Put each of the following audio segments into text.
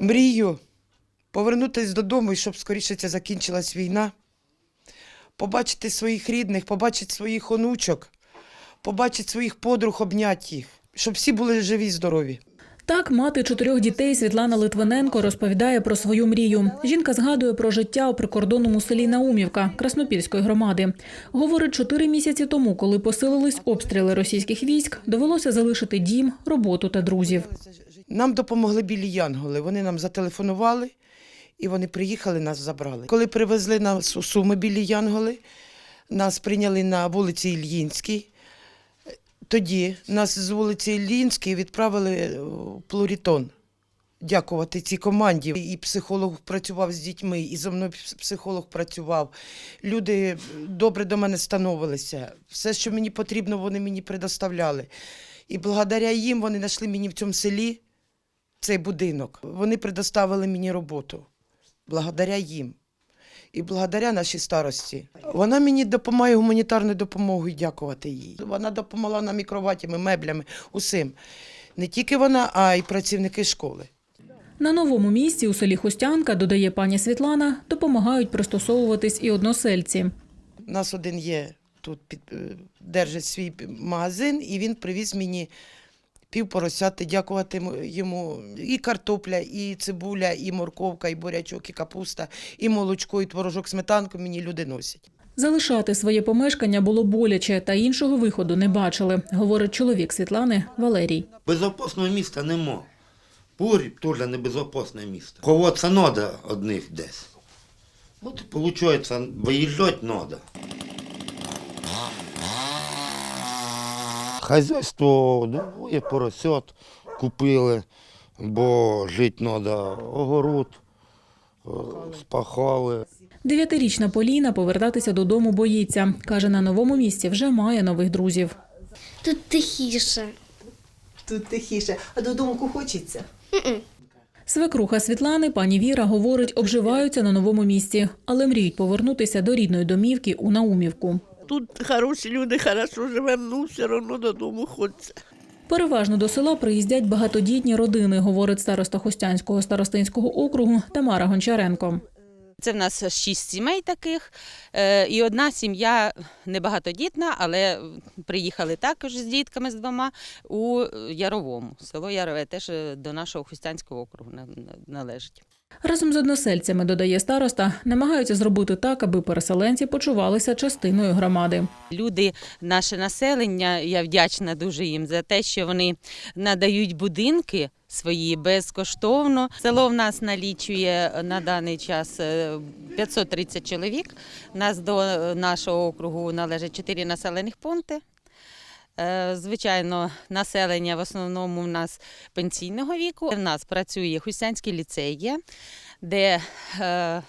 Мрію повернутися додому і щоб скоріше ця закінчилась війна. Побачити своїх рідних, побачити своїх онучок, побачити своїх подруг, обняти їх, щоб всі були живі і здорові. Так, мати чотирьох дітей Світлана Литвиненко розповідає про свою мрію. Жінка згадує про життя у прикордонному селі Наумівка Краснопільської громади. Говорить, чотири місяці тому, коли посилились обстріли російських військ, довелося залишити дім, роботу та друзів. Нам допомогли білі янголи. Вони нам зателефонували і вони приїхали, нас забрали. Коли привезли нас у Суми білі янголи, нас прийняли на вулиці Ільїнській. Тоді нас з вулиці Ільїнській відправили в Плурітон. Дякувати цій команді. І психолог працював з дітьми, і зо мною психолог працював. Люди добре до мене становилися. Все, що мені потрібно, вони мені предоставляли. І благодаря їм вони знайшли мені в цьому селі цей будинок. Вони предоставили мені роботу. Благодаря їм. І благодаря нашій старості. Вона мені допомагає гуманітарною допомогою, дякувати їй. Вона допомогла нам і кроватями, меблями, усім. Не тільки вона, а й працівники школи. На новому місці у селі Хустянка, додає пані Світлана, допомагають пристосовуватись і односельці. У нас один є тут під, е, держить свій магазин, і він привіз мені пів поросяти, дякувати йому-. І картопля, і цибуля, і морковка, і бурячок, і капуста, і молочко, і творожок, сметанку мені люди носять. Залишати своє помешкання було боляче, та іншого виходу не бачили, говорить чоловік Світлани Валерій. Безопасного міста нема. Погріб теж небезопасне місто. Ховатися треба одних десь. От виходить, виїжджати треба. Хазяйство, двоє поросят купили, бо жити треба. Огород е, спахали. Дев'ятирічна Поліна повертатися додому боїться. Каже, на новому місці вже має нових друзів. Тут тихіше. Тут тихіше, а додому хочеться. Свекруха Світлани, пані Віра, говорить, обживаються на новому місці, але мріють повернутися до рідної домівки у Наумівку. Тут хороші люди, хорошо живемо, ну все одно додому хочеться. Переважно до села приїздять багатодітні родини, говорить староста Хостянського старостинського округу Тамара Гончаренко. Це в нас шість сімей таких, е, і одна сім'я небагатодітна, але приїхали також з дітками з двома у Яровому. Село Ярове теж до нашого Хустянського округу на- на- належить. Разом з односельцями, додає староста, намагаються зробити так, аби переселенці почувалися частиною громади. Люди, наше населення, я вдячна дуже їм за те, що вони надають будинки свої безкоштовно. Село в нас налічує на даний час е, 530 чоловік. У нас до е, нашого округу належать 4 населених пункти. Е, Звичайно, населення в основному в нас пенсійного віку. В нас працює Хустянський ліцей, де е,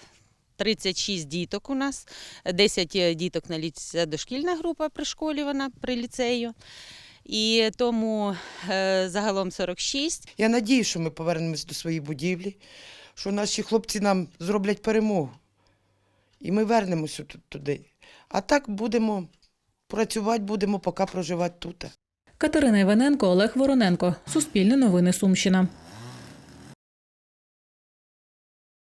36 діток у нас, 10 діток налічується дошкільна група пришколювана при ліцею. І тому е, загалом 46. Я надію, що ми повернемось до своєї будівлі, що наші хлопці нам зроблять перемогу. І ми вернемося ту- туди. А так будемо працювати, будемо поки проживати тут. Катерина Іваненко, Олег Вороненко. Суспільне новини Сумщина.